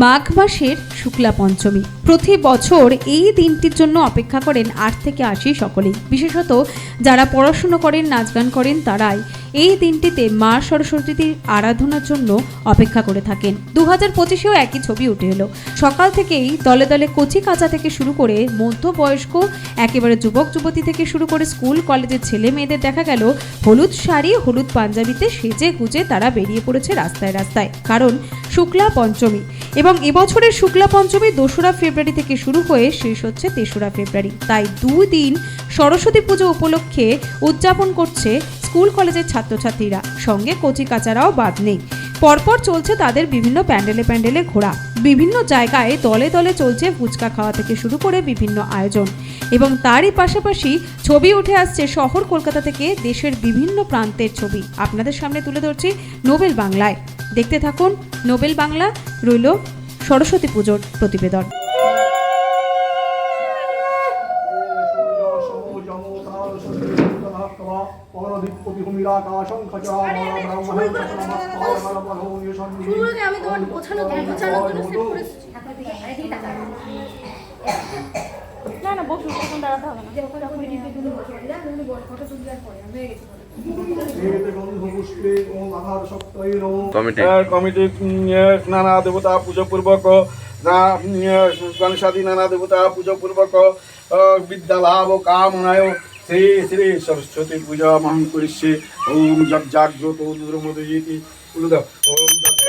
মাঘ মাসের শুক্লা পঞ্চমী। প্রতি বছর এই দিনটির জন্য অপেক্ষা করেন আট থেকে আশি সকলেই। বিশেষত যারা পড়াশুনো করেন, নাচ গান করেন, তারাই এই দিনটিতে মা সরস্বতীর আরাধনার জন্য অপেক্ষা করে থাকেন। দু হাজার পঁচিশেও একই ছবি উঠে এলো। সকাল থেকেই দলে দলে কচি কাঁচা থেকে শুরু করে মধ্যবয়স্ক, একেবারে যুবক যুবতী থেকে শুরু করে স্কুল, কলেজের ছেলে মেয়েদের দেখা গেল, হলুদ শাড়ি, হলুদ পাঞ্জাবিতে সেজে গুজে তারা বেরিয়ে পড়েছে রাস্তায় রাস্তায়। কারণ শুক্লা পঞ্চমী এবং এবছরের শুক্লা পঞ্চমী দোসরা ফেব্রুয়ারি থেকে শুরু হয়ে শেষ হচ্ছে তেসরা ফেব্রুয়ারি। তাই দুদিন সরস্বতী পুজো উপলক্ষে উদযাপন করছে স্কুল কলেজের ছাত্রছাত্রীরা। সঙ্গে কচি কাচারাও বাদ নেই। পরপর চলছে তাদের বিভিন্ন প্যান্ডেলে প্যান্ডেলে ঘোরা। বিভিন্ন জায়গায় দলে দলে চলছে ফুচকা খাওয়া থেকে শুরু করে বিভিন্ন আয়োজন। এবং তারই পাশাপাশি ছবি উঠে আসছে শহর কলকাতা থেকে দেশের বিভিন্ন প্রান্তের ছবি। আপনাদের সামনে তুলে ধরছি নোবেল বাংলায়। দেখতে থাকুন নোবেল বাংলা রইল সরস্বতী পুজোর প্রতিবেদন। ফুলগুলোকে আমি তোমার গোছানো গোছানোর জন্য সেট করে এসেছি। না। না বসুন তখন দাঁড়াতে হবে না। Committee committee. নানা দেবতা পুজো পূর্বক গণেশাদি নানা দেবতা পুজো পূর্বক বিদ্যা লাভ কামনায় শ্রী শ্রী সরস্বতী পূজা মহং করিষ্যে। ওম জগ ওম জগ